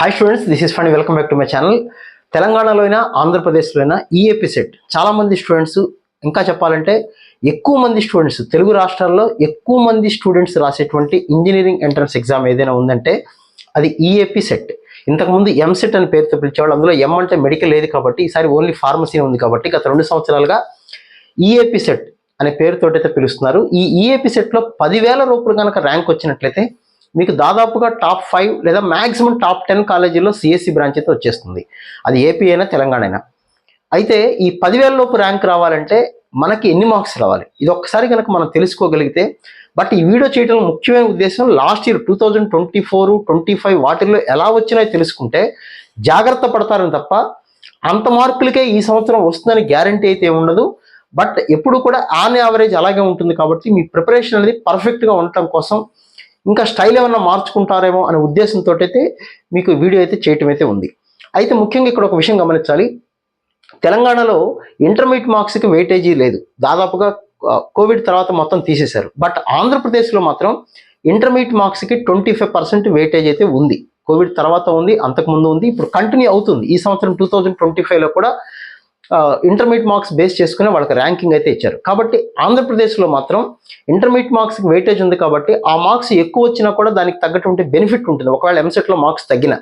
Hi students this is fund welcome back to my channel తెలంగాణలో అయినా ఆంధ్రప్రదేశ్లో అయినా ఈ ఎపిసెట్ చాలా మంది స్టూడెంట్స్ ఇంకా చెప్పాలంటే ఎక్కువ మంది స్టూడెంట్స్ తెలుగు రాష్ట్రాల్లో ఎక్కువ మంది స్టూడెంట్స్ రాసేటువంటి ఇంజనీరింగ్ ఎంట్రన్స్ ఎగ్జామ్ ఏదైనా ఉందంటే అది ఈఏపీ సెట్ ఇంతకుముందు ఎంసెట్ అని పేరుతో పిలిచేవాళ్ళు అందులో ఎం అంటే మెడికల్ లేదు కాబట్టి ఈసారి ఓన్లీ ఫార్మసీ ఉంది కాబట్టి గత రెండు సంవత్సరాలుగా ఈఏపీ సెట్ అనే పేరుతోటైతే అయితే పిలుస్తున్నారు. ఈ ఈఏపీ సెట్లో పదివేల రూపాయలు కనుక ర్యాంక్ వచ్చినట్లయితే మీకు దాదాపుగా టాప్ ఫైవ్ లేదా మ్యాక్సిమం టాప్ టెన్ కాలేజీల్లో సిఎస్సి బ్రాంచ్ అయితే వచ్చేస్తుంది. అది ఏపీ అయినా తెలంగాణ అయినా. అయితే ఈ పదివేల లోపు ర్యాంక్ రావాలంటే మనకి ఎన్ని మార్క్స్ రావాలి? ఇది ఒక్కసారి కనుక మనం తెలుసుకోగలిగితే బట్ ఈ వీడియో చేయడం ముఖ్యమైన ఉద్దేశం last year two thousand twenty four twenty five వాటిల్లో ఎలా వచ్చినాయో తెలుసుకుంటే జాగ్రత్త పడతారని తప్ప అంత మార్కులకే ఈ సంవత్సరం వస్తుందని గ్యారంటీ అయితే ఉండదు. బట్ ఎప్పుడు కూడా ఆన్ యావరేజ్ అలాగే ఉంటుంది కాబట్టి మీ ప్రిపరేషన్ అనేది పర్ఫెక్ట్గా ఉండటం కోసం ఇంకా స్టైల్ ఏమన్నా మార్చుకుంటారేమో అనే ఉద్దేశంతో అయితే మీకు వీడియో అయితే చేయటం అయితే ఉంది. అయితే ముఖ్యంగా ఇక్కడ ఒక విషయం గమనించాలి. తెలంగాణలో ఇంటర్మీడియట్ మార్క్స్కి వెయిటేజీ లేదు. దాదాపుగా కోవిడ్ తర్వాత మొత్తం తీసేశారు. బట్ ఆంధ్రప్రదేశ్లో మాత్రం ఇంటర్మీడియట్ మార్క్స్కి ట్వంటీ ఫైవ్ పర్సెంట్ వెయిటేజ్ అయితే ఉంది. కోవిడ్ తర్వాత ఉంది అంతకుముందు ఉంది ఇప్పుడు కంటిన్యూ అవుతుంది. ఈ సంవత్సరం టూ థౌజండ్ ట్వంటీ ఫైవ్లో కూడా ఇంటర్మీడియట్ మార్క్స్ బేస్ చేసుకుని వాళ్ళకి ర్యాంకింగ్ అయితే ఇచ్చారు. కాబట్టి ఆంధ్రప్రదేశ్లో మాత్రం ఇంటర్మీడియట్ మార్క్స్కి వెయిటేజ్ ఉంది కాబట్టి ఆ మార్క్స్ ఎక్కువ వచ్చినా కూడా దానికి తగ్గటువంటి బెనిఫిట్ ఉంటుంది. ఒకవేళ ఎంసెట్లో మార్క్స్ తగ్గిన.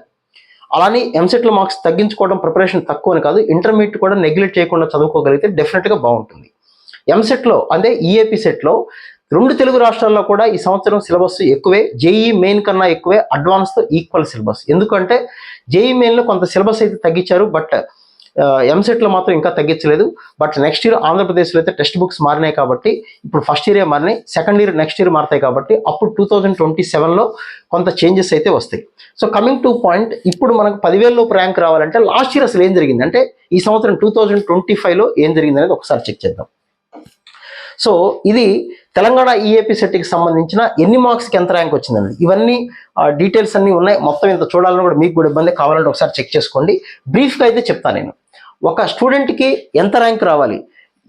అలానే ఎంసెట్లో మార్క్స్ తగ్గించుకోవడం ప్రిపరేషన్ తక్కువ అని కాదు ఇంటర్మీడియట్ కూడా నెగ్లెక్ట్ చేయకుండా చదువుకోగలిగితే డెఫినెట్గా బాగుంటుంది. ఎంసెట్లో అంటే ఈఏపీ సెట్లో రెండు తెలుగు రాష్ట్రాల్లో కూడా ఈ సంవత్సరం సిలబస్ ఎక్కువే జేఈ మెయిన్ కన్నా ఎక్కువే అడ్వాన్స్తో ఈక్వల్ సిలబస్ ఎందుకంటే జేఈ మెయిన్లో కొంత సిలబస్ అయితే తగ్గించారు బట్ ఎంసెట్లో మాత్రం ఇంకా తగ్గించలేదు. బట్ నెక్స్ట్ ఇయర్ ఆంధ్రప్రదేశ్లో అయితే టెక్స్ట్ బుక్స్ మారినాయి కాబట్టి ఇప్పుడు ఫస్ట్ ఇయరే మారినాయి సెకండ్ ఇయర్ నెక్స్ట్ ఇయర్ మారుతాయి కాబట్టి అప్పుడు టూ థౌజండ్ ట్వంటీ సెవెన్లో కొంత చేంజెస్ అయితే వస్తాయి. సో కమింగ్ టు పాయింట్ ఇప్పుడు మనకు పదివేల ర్యాంక్ రావాలంటే లాస్ట్ ఇయర్ అసలు ఏం జరిగింది? అంటే ఈ సంవత్సరం టూ థౌజండ్ ట్వంటీ ఫైవ్లో ఏం జరిగింది అనేది ఒకసారి చెక్ చేద్దాం. సో ఇది తెలంగాణ ఈఏపీ సెట్కి సంబంధించిన ఎన్ని మార్క్స్కి ఎంత ర్యాంక్ వచ్చిందండి? ఇవన్నీ డీటెయిల్స్ అన్నీ ఉన్నాయి. మొత్తం ఇంత చూడాలని కూడా మీకు కూడా ఇబ్బంది కావాలంటే ఒకసారి చెక్ చేసుకోండి. బ్రీఫ్గా అయితే చెప్తాను నేను. ఒక స్టూడెంట్కి ఎంత ర్యాంక్ రావాలి?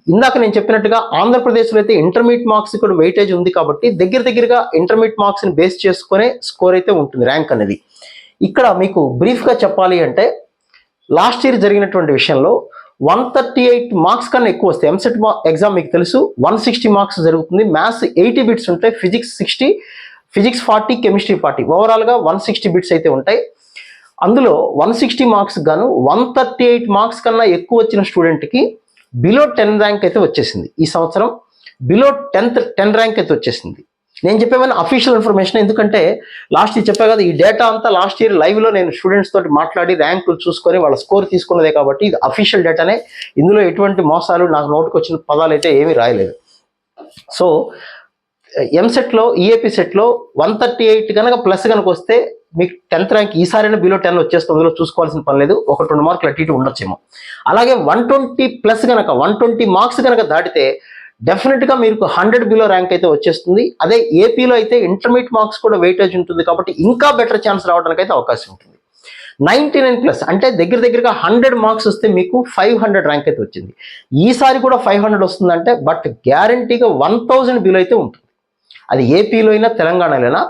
ఇందాక నేను చెప్పినట్టుగా ఆంధ్రప్రదేశ్లో అయితే ఇంటర్మీడియట్ మార్క్స్ కూడా వెయిటేజ్ ఉంది కాబట్టి దగ్గర దగ్గరగా ఇంటర్మీడియట్ మార్క్స్ని బేస్ చేసుకునే స్కోర్ అయితే ఉంటుంది ర్యాంక్ అనేది. ఇక్కడ మీకు బ్రీఫ్గా చెప్పాలి అంటే లాస్ట్ ఇయర్ జరిగినటువంటి విషయంలో వన్ థర్టీ ఎయిట్ మార్క్స్ కన్నా ఎక్కువ వస్తాయి. ఎంసెట్ ఎగ్జామ్ మీకు తెలుసు. వన్ సిక్స్టీ మార్క్స్ జరుగుతుంది. మ్యాథ్స్ ఎయిటీ బిట్స్ ఉంటాయి. Physics sixty physics forty chemistry forty ఓవరాల్గా వన్ సిక్స్టీ బిట్స్ అయితే ఉంటాయి. అందులో వన్ సిక్స్టీ మార్క్స్ గాను వన్ థర్టీ ఎయిట్ మార్క్స్ కన్నా ఎక్కువ వచ్చిన స్టూడెంట్కి బిలో టెన్ ర్యాంక్ అయితే వచ్చేసింది. ఈ సంవత్సరం బిలో టెన్త్ టెన్ ర్యాంక్ అయితే వచ్చేసింది. నేను చెప్పేవన్నీ అఫీషియల్ ఇన్ఫర్మేషన్ ఎందుకంటే లాస్ట్ ఇయర్ చెప్పా కదా ఈ డేటా అంతా లాస్ట్ ఇయర్ లైవ్లో నేను స్టూడెంట్స్ తోటి మాట్లాడి ర్యాంకులు చూసుకొని వాళ్ళ స్కోర్ తీసుకున్నదే కాబట్టి ఇది అఫీషియల్ డేటానే ఇందులో ఎటువంటి మోసాలు నాకు నోటుకు వచ్చిన పదాలు అయితే ఏమీ రాయలేదు. సో ఎంసెట్లో ఈఏపీ సెట్లో వన్ థర్టీ ఎయిట్ కనుక ప్లస్ కనుక వస్తే మీకు టెన్త్ ర్యాంక్ ఈసారైనా బిలో టెన్ వచ్చేస్తుంది. అందులో చూసుకోవాల్సిన పని లేదు. ఒక రెండు మార్కులు అటు ఇటు ఉండొచ్చేమో. అలాగే వన్ ట్వంటీ ప్లస్ కనుక వన్ ట్వంటీ మార్క్స్ కనుక దాటితే డెఫినెట్గా మీకు హండ్రెడ్ బిలో ర్యాంక్ అయితే వచ్చేస్తుంది. అదే ఏపీలో అయితే ఇంటర్మీడియట్ మార్క్స్ కూడా వెయిటేజ్ ఉంటుంది కాబట్టి ఇంకా బెటర్ ఛాన్స్ రావడానికి అయితే అవకాశం ఉంటుంది. నైంటీ నైన్ ప్లస్ అంటే దగ్గర దగ్గరగా హండ్రెడ్ మార్క్స్ వస్తే మీకు ఫైవ్ హండ్రెడ్ ర్యాంక్ అయితే వచ్చింది. ఈసారి కూడా ఫైవ్ హండ్రెడ్ వస్తుందంటే బట్ గ్యారంటీగా వన్ థౌజండ్ బిలో అయితే ఉంటుంది. అది ఏపీలో అయినా తెలంగాణలో అయినా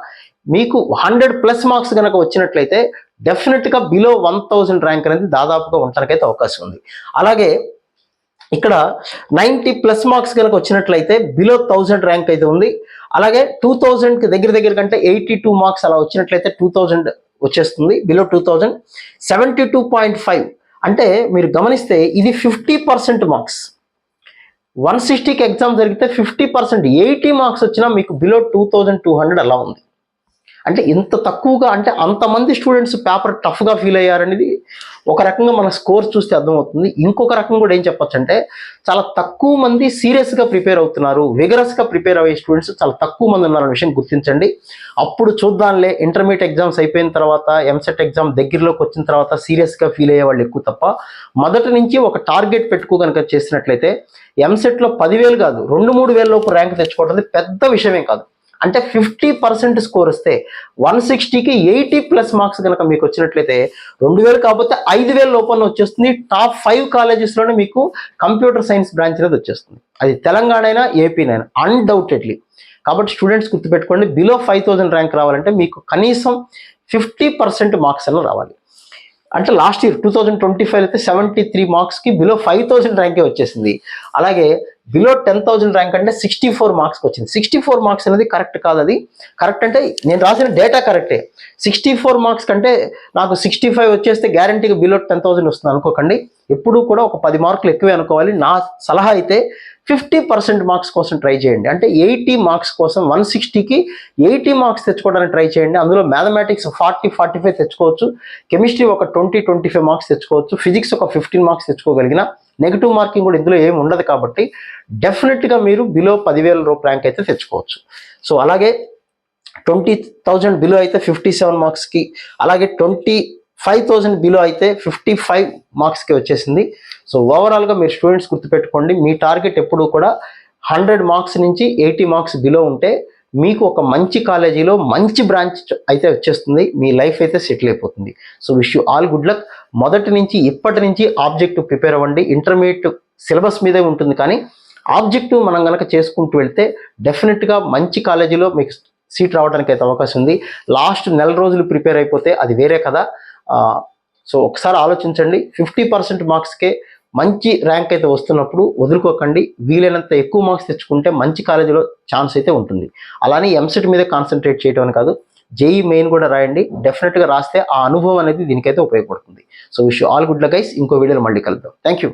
మీకు హండ్రెడ్ ప్లస్ మార్క్స్ కనుక వచ్చినట్లయితే డెఫినెట్గా బిలో వన్ థౌజండ్ ర్యాంక్ అనేది దాదాపుగా ఉండటానికైతే అవకాశం ఉంది. అలాగే ఇక్కడ నైంటీ ప్లస్ మార్క్స్ కనుక వచ్చినట్లయితే బిలో థౌజండ్ ర్యాంక్ అయితే ఉంది. అలాగే టూ థౌజండ్కి దగ్గర దగ్గర కంటే ఎయిటీ టూ మార్క్స్ అలా వచ్చినట్లయితే టూ థౌజండ్ వచ్చేస్తుంది. Below two thousand seventy two point five అంటే మీరు గమనిస్తే ఇది ఫిఫ్టీ పర్సెంట్ మార్క్స్ వన్ సిక్స్టీకి ఎగ్జామ్ జరిగితే ఫిఫ్టీ పర్సెంట్ ఎయిటీ మార్క్స్ వచ్చినా మీకు below two thousand two hundred అలా ఉంది. అంటే ఇంత తక్కువగా అంటే అంతమంది స్టూడెంట్స్ పేపర్ టఫ్గా ఫీల్ అయ్యారనేది ఒక రకంగా మన స్కోర్ చూస్తే అర్థమవుతుంది. ఇంకొక రకం కూడా ఏం చెప్పొచ్చు అంటే చాలా తక్కువ మంది సీరియస్గా ప్రిపేర్ అవుతున్నారు విగరస్గా ప్రిపేర్ అయ్యే స్టూడెంట్స్ చాలా తక్కువ మంది ఉన్నారనే విషయం గుర్తించండి. అప్పుడు చూద్దాంలే ఇంటర్మీడియట్ ఎగ్జామ్స్ అయిపోయిన తర్వాత ఎంసెట్ ఎగ్జామ్ దగ్గరలోకి వచ్చిన తర్వాత సీరియస్గా ఫీల్ అయ్యే వాళ్ళు ఎక్కువ తప్ప మొదటి నుంచి ఒక టార్గెట్ పెట్టుకో కనుక చేసినట్లయితే ఎంసెట్లో పదివేలు కాదు రెండు మూడు వేల లోపు ర్యాంక్ తెచ్చుకోవడం పెద్ద విషయమే కాదు. అంటే ఫిఫ్టీ పర్సెంట్ స్కోర్ వస్తే వన్ సిక్స్టీకి ఎయిటీ ప్లస్ మార్క్స్ కనుక మీకు వచ్చినట్లయితే రెండు వేలు కాకపోతే ఐదు వేల లోపల వచ్చేస్తుంది. టాప్ ఫైవ్ కాలేజెస్లోనే మీకు కంప్యూటర్ సైన్స్ బ్రాంచ్ అనేది వచ్చేస్తుంది. అది తెలంగాణ అయినా ఏపీనైనా అన్డౌటెడ్లీ కాబట్టి స్టూడెంట్స్ గుర్తుపెట్టుకోండి బిలో ఫైవ్ థౌజండ్ ర్యాంక్ రావాలంటే మీకు కనీసం ఫిఫ్టీ పర్సెంట్ మార్క్స్ అన్న రావాలి. అంటే last year two thousand twenty five అయితే సెవెంటీ త్రీ మార్క్స్కి బిలో ఫైవ్ థౌజండ్ ర్యాంకే వచ్చేసింది. అలాగే బిలో టెన్ థౌసండ్ ర్యాంక్ అంటే సిక్స్టీ ఫోర్ మార్క్స్కి వచ్చింది. సిక్స్టీ ఫోర్ మార్క్స్ అనేది కరెక్ట్ కాదు అది. కరెక్ట్ అంటే నేను రాసిన డేటా కరెక్టే సిక్స్టీ ఫోర్ మార్క్స్ కంటే నాకు సిక్స్టీ ఫైవ్ వచ్చేస్తే గ్యారంటీగా బిలో టెన్ థౌసండ్ వస్తుంది అనుకోకండి. ఎప్పుడూ కూడా ఒక పది మార్కులు ఎక్కువే అనుకోవాలి. నా సలహా అయితే ఫిఫ్టీ పర్సెంట్ మార్క్స్ కోసం ట్రై చేయండి. అంటే ఎయిటీ మార్క్స్ కోసం వన్ సిక్స్టీకి ఎయిటీ మార్క్స్ తెచ్చుకోవడానికి ట్రై చేయండి. అందులో మ్యాథమెటిక్స్ ఫార్టీ ఫార్టీ ఫైవ్ తెచ్చుకోవచ్చు. కెమిస్ట్రీ ఒక ట్వంటీ ట్వంటీ ఫైవ్ మార్క్స్ తెచ్చుకోవచ్చు. ఫిజిక్స్ ఒక ఫిఫ్టీన్ మార్క్స్ తెచ్చుకోగలిగిన నెగిటివ్ మార్కింగ్ కూడా ఇందులో ఏమి ఉండదు కాబట్టి డెఫినెట్గా మీరు బిలో పదివేల రూపాయల ర్యాంక్ అయితే తెచ్చుకోవచ్చు. సో అలాగే ట్వంటీ థౌజండ్ బిలో అయితే ఫిఫ్టీ సెవెన్ మార్క్స్కి అలాగే ట్వంటీ ఫైవ్ థౌజండ్ బిలో అయితే ఫిఫ్టీ ఫైవ్ మార్క్స్కి వచ్చేసింది. సో ఓవరాల్గా మీరు స్టూడెంట్స్ గుర్తుపెట్టుకోండి మీ టార్గెట్ ఎప్పుడూ కూడా హండ్రెడ్ మార్క్స్ నుంచి ఎయిటీ మార్క్స్ బిలో ఉంటే మీకు ఒక మంచి కాలేజీలో మంచి బ్రాంచ్ అయితే వచ్చేస్తుంది మీ లైఫ్ అయితే సెటిల్ అయిపోతుంది. So wish you all good luck. మొదటి నుంచి ఇప్పటి నుంచి ఆబ్జెక్టివ్ ప్రిపేర్ అవ్వండి. ఇంటర్మీడియట్ సిలబస్ మీదే ఉంటుంది కానీ ఆబ్జెక్టివ్ మనం కనుక చేసుకుంటూ వెళ్తే డెఫినెట్గా మంచి కాలేజీలో మీకు సీట్ రావడానికి అయితే అవకాశం ఉంది. లాస్ట్ నెల రోజులు ప్రిపేర్ అయిపోతే అది వేరే కదా సో ఒకసారి ఆలోచించండి. ఫిఫ్టీ పర్సెంట్ మార్క్స్కే మంచి ర్యాంక్ అయితే వస్తున్నప్పుడు వదులుకోకండి. వీలైనంత ఎక్కువ మార్క్స్ తెచ్చుకుంటే మంచి కాలేజీలో ఛాన్స్ అయితే ఉంటుంది. అలానే ఎంసెట్ మీద కాన్సన్ట్రేట్ చేయడం అని కాదు. జేఈ మెయిన్ కూడా రాయండి. డెఫినెట్గా రాస్తే ఆ అనుభవం అనేది దీనికైతే ఉపయోగపడుతుంది. So wish all good guys ఇంకో వీడియోలో మళ్ళీ కలుద్దాం. Thank you